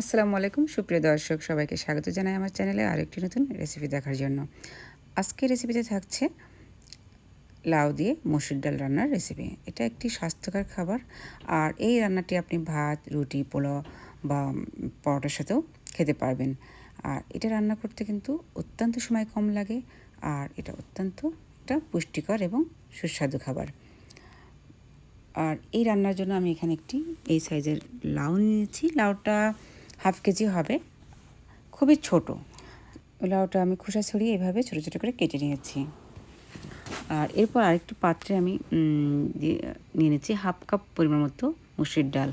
আসসালামু আলাইকুম, সুপ্রিয় দর্শক, সবাইকে স্বাগত জানাই আমার চ্যানেলে আরেকটি নতুন রেসিপি দেখার জন্য। আজকের রেসিপিতে থাকছে লাউ দিয়ে মসুর ডাল রান্নার রেসিপি এটা একটি স্বাস্থ্যকর খাবার, আর এই রান্নাটি আপনি ভাত, রুটি, পোলাও বা পরোটার সাথেও খেতে পারবেন। আর এটা রান্না করতে কিন্তু অত্যন্ত সময় কম লাগে, আর এটা অত্যন্ত একটা পুষ্টিকর এবং সুস্বাদু খাবার। আর এই রান্নার জন্য আমি এখানে একটি, এই সাইজের লাউ নিয়েছি। লাউটা হাফ কেজি হবে। খুবই ছোট। লাউটা আমি খোসা ছড়িয়ে এভাবে ছোটো ছোটো করে কেটে নিয়েছি। আর এরপর আরেকটু পাত্রে আমি নিয়ে নিচ্ছি হাফ কাপ পরিমাণ মতো মুসুর ডাল।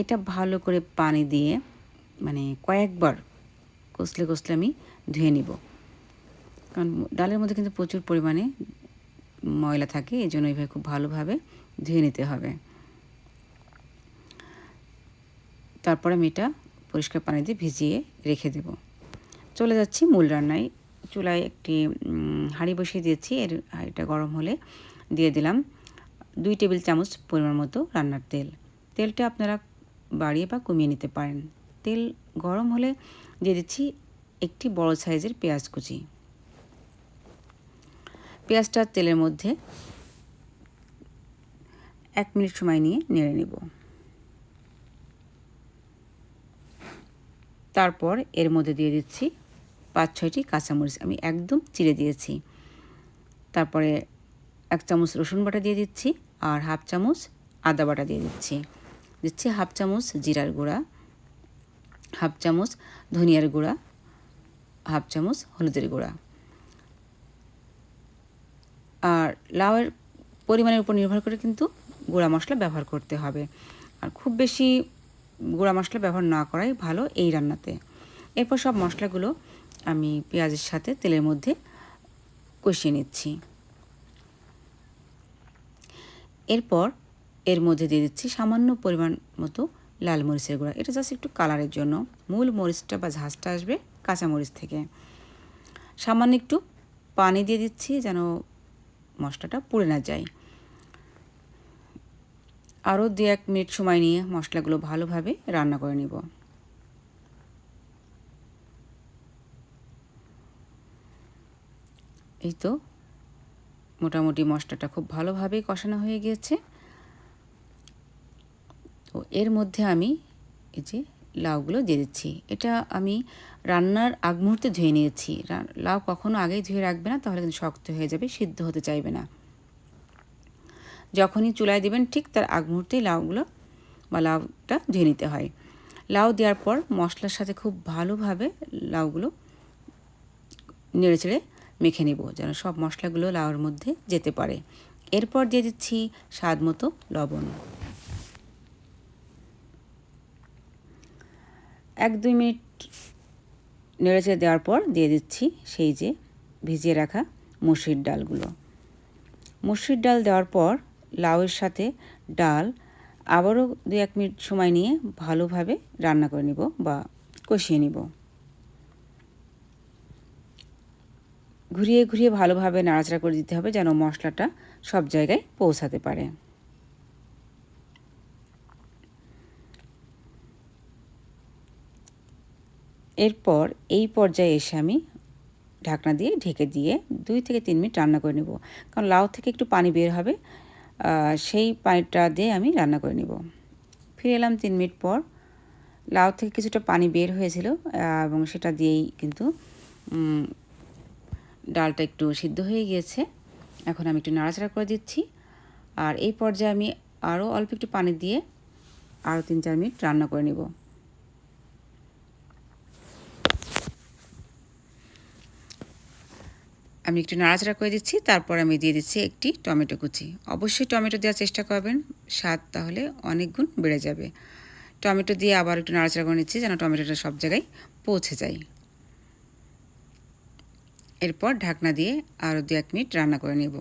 এটা ভালো করে পানি দিয়ে মানে কয়েকবার কষলে কষলে আমি ধুয়ে নিব। কারণ ডালের মধ্যে কিন্তু প্রচুর পরিমাণে ময়লা থাকে, এই জন্য এইভাবে খুব ভালোভাবে ধুয়ে নিতে হবে। তারপরে আমি এটা পরিষ্কার পানি দিয়ে ভিজিয়ে রেখে দেব। চলে যাচ্ছি মূল রান্নায়। চুলায় একটি হাঁড়ি বসিয়ে দিয়েছি। এর, হাঁড়িটা গরম হলে দিয়ে দিলাম দুই টেবিল চামচ পরিমাণ মতো রান্নার তেল। তেলটা আপনারা বাড়িয়ে বা কমিয়ে নিতে পারেন। তেল গরম হলে দিয়ে দিচ্ছি একটি বড় সাইজের পেঁয়াজ কুচি। পেঁয়াজটা তেলের মধ্যে এক মিনিট সময় নিয়ে নেড়ে নেব। তারপর এর মধ্যে দিয়ে দিচ্ছি পাঁচ, ছয়টি কাঁচামরিচ। আমি একদম চিড়ে দিয়েছি। তারপরে এক চামচ রসুন বাটা দিয়ে দিচ্ছি আর হাফ চামচ আদা বাটা দিয়ে দিচ্ছি। দিচ্ছি হাফ চামচ জিরার গুঁড়া, হাফ চামচ ধনিয়ার গুঁড়া, হাফ চামচ হলুদের গুঁড়া। আর লাউয়ের পরিমাণের উপর নির্ভর করে কিন্তু গুঁড়া মশলা ব্যবহার করতে হবে। আর খুব বেশি গুঁড়া মশলা ব্যবহার না করাই ভালো এই রান্নাতে। এরপর সব মশলাগুলো আমি পেঁয়াজের সাথে তেলের মধ্যে কষিয়ে নিচ্ছি। এরপর এর মধ্যে দিয়ে দিচ্ছি সামান্য পরিমাণ মতো লাল মরিচের গুঁড়া। এটা জাস্ট একটু কালারের জন্য। মূল মরিচটা বা ঝাঁসটা আসবে কাঁচা মরিচ থেকে। সামান্য একটু পানি দিয়ে দিচ্ছি যেন মশলাটা পুড়ে না যায়। আরও দু এক মিনিট সময় নিয়ে মশলাগুলো ভালোভাবে রান্না করে নিব। এই তো মোটামুটি মশলাটা খুব ভালোভাবে কষানো হয়ে গিয়েছে। তো এর মধ্যে আমি এই যে লাউগুলো দিয়ে দিচ্ছি। এটা আমি রান্নার আগ মুহূর্তে ধুয়ে নিয়েছি। লাউ কখনো আগেই ধুয়ে রাখবে না, তাহলে কিন্তু শক্ত হয়ে যাবে, সিদ্ধ হতে চাইবে না। যখনই চুলায় দেবেন, ঠিক তার আগ মুহূর্তেই লাউগুলো বা লাউটা ধুয়ে নিতে হয়। লাউ দেওয়ার পর মশলার সাথে খুব ভালোভাবে লাউগুলো নেড়ে চেড়ে মেখে নেব, যেন সব মশলাগুলো লাউর মধ্যে যেতে পারে। এরপর দিয়ে দিচ্ছি স্বাদ মতো লবণ। এক দুই মিনিট নেড়েচেড়ে দেওয়ার পর দিয়ে দিচ্ছি সেই যে ভিজিয়ে রাখা মুসুর ডালগুলো। মুসুর ডাল দেওয়ার পর লাউয়ের সাথে ডাল, আবারও দু এক মিনিট সময় নিয়ে ভালোভাবে রান্না করে নিব বা কষিয়ে নিব। ঘুরিয়ে ঘুরিয়ে ভালোভাবে নাড়াচাড়া করে দিতে হবে যেন মশলাটা সব জায়গায় পৌঁছাতে পারে। এরপর এই পর্যায়ে এসে আমি ঢাকনা দিয়ে ঢেকে দিয়ে দুই থেকে তিন মিনিট রান্না করে নেব। কারণ লাউ থেকে একটু পানি বের হবে সেই পানিটা দিয়ে আমি রান্না করে নিব। ফিরে এলাম তিন মিনিট পর। লাউ থেকে কিছুটা পানি বের হয়েছিল এবং সেটা দিয়েই কিন্তু ডালটা একটু সিদ্ধ হয়ে গিয়েছে। এখন আমি একটু নাড়াচাড়া করে দিচ্ছি। আর এই পর্যায়ে আমি আরও অল্প একটু পানি দিয়ে আরও তিন চার মিনিট রান্না করে নেব। আমি একটু নাড়াচাড়া করে দিচ্ছি, তারপর আমি দিয়ে দিচ্ছি একটি টমেটো কুচি। অবশ্যই টমেটো দেওয়ার চেষ্টা করবেন, স্বাদ তাহলে অনেক গুণ বেড়ে যাবে। টমেটো দিয়ে আবার একটু নাড়াচাড়া করে নিচ্ছি যেন টমেটোটা সব জায়গায় পৌঁছে যায়। এরপর ঢাকনা দিয়ে আরও দু এক মিনিট রান্না করে নেব।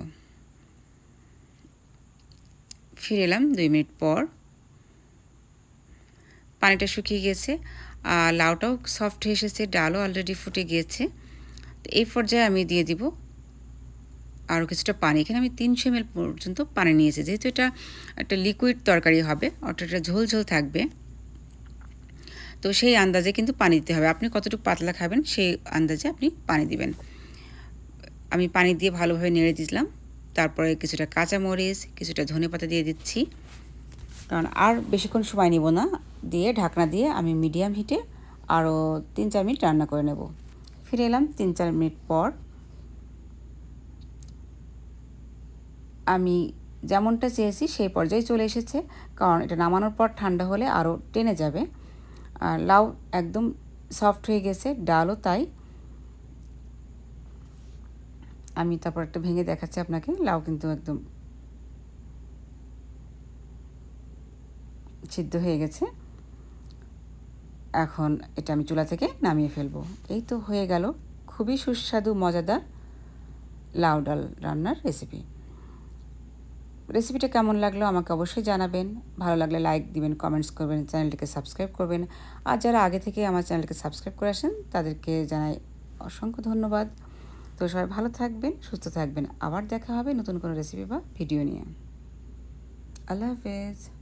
ফিরে এলাম দুই মিনিট পর। পানিটা শুকিয়ে গিয়েছে আর লাউটাও সফট হয়ে এসেছে, ডালও অলরেডি ফুটে গিয়েছে। এই পর্যায়ে আমি দিয়ে দিব আরও কিছুটা পানি। এখানে আমি তিনশো এম পর্যন্ত পানি নিয়েছি। যেহেতু এটা একটা লিকুইড তরকারি হবে, অর্থাৎ এটা ঝোল ঝোল থাকবে, তো সেই আন্দাজে কিন্তু পানি দিতে হবে। আপনি কতটুকু পাতলা খাবেন সেই আন্দাজে আপনি পানি দিবেন। আমি পানি দিয়ে ভালোভাবে নেড়ে দিলাম। তারপরে কিছুটা কাঁচামরিচ, কিছুটা ধনে পাতা দিয়ে দিচ্ছি। কারণ আর বেশিক্ষণ সময় নিব না। দিয়ে ঢাকনা দিয়ে আমি মিডিয়াম হিটে আরও তিন চার মিনিট রান্না করে নেব। ফিরে এলাম তিন চার মিনিট পর। আমি যেমনটা চেয়েছি সেই পর্যায়ে চলে এসেছে, কারণ এটা নামানোর পর ঠান্ডা হলে আরও টেনে যাবে। আর লাউ একদম সফট হয়ে গেছে, ডালও তাই। আমি তারপর একটা ভেঙে দেখাচ্ছি আপনাকে, লাউ কিন্তু একদম সিদ্ধ হয়ে গেছে। এখন এটা আমি চুলা থেকে নামিয়ে ফেলব। এই তো হয়ে গেল খুবই সুস্বাদু, মজাদার লাউ ডাল রান্নার রেসিপি রেসিপিটা কেমন লাগল আমাকে অবশ্যই জানাবেন। ভালো লাগলে লাইক দিবেন কমেন্টস করবেন, চ্যানেলটিকে সাবস্ক্রাইব করবেন। আর যারা আগে থেকে আমার চ্যানেলকে সাবস্ক্রাইব করে আসেন, তাদেরকে জানাই অসংখ্য ধন্যবাদ। তো সবাই ভালো থাকবেন, সুস্থ থাকবেন। আবার দেখা হবে নতুন কোনো রেসিপি বা ভিডিও নিয়ে। আল্লাহ হাফেজ।